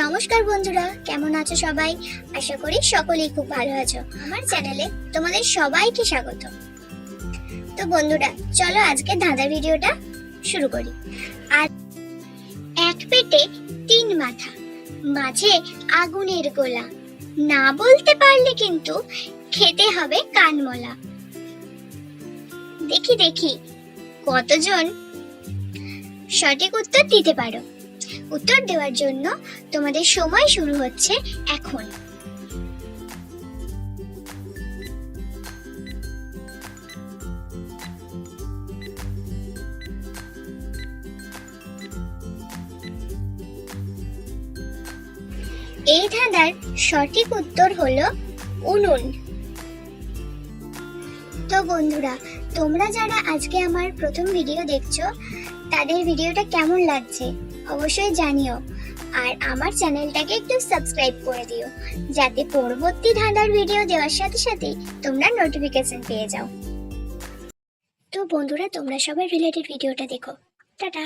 নমস্কার বন্ধুরা, কেমন আছো সবাই? আশা করি সকলেই খুব ভালো আছো। আমার চ্যানেলে তোমাদের সবাইকে স্বাগত। তো বন্ধুরা, চলো আজকে ধাঁধা ভিডিওটা শুরু করি। আর এক পেটে তিন মাথা, মাঝে আগুনের গোলা। না বলতে পারলে কিন্তু খেতে হবে কানমলা। দেখি দেখি, কতজন সঠিক উত্তর দিতে পারো। উত্তর দেওয়ার জন্য তোমাদের সময় শুরু হচ্ছে এখন। এই ধাঁধার সঠিক উত্তর হলো উনুন। তো বন্ধুরা, তোমরা যারা আজকে আমার প্রথম ভিডিও দেখছ, তাদের ভিডিওটা কেমন লাগছে অবশ্যই জানিও। আর আমার চ্যানেলটাকে একটু সাবস্ক্রাইব করে দিও, যাতে পরবর্তী ধাঁধার ভিডিও দেওয়ার সাথে সাথে তোমরা নোটিফিকেশন পেয়ে যাও। তো বন্ধুরা, তোমরা সবাই রিলেটেড ভিডিওটা দেখো। টাটা!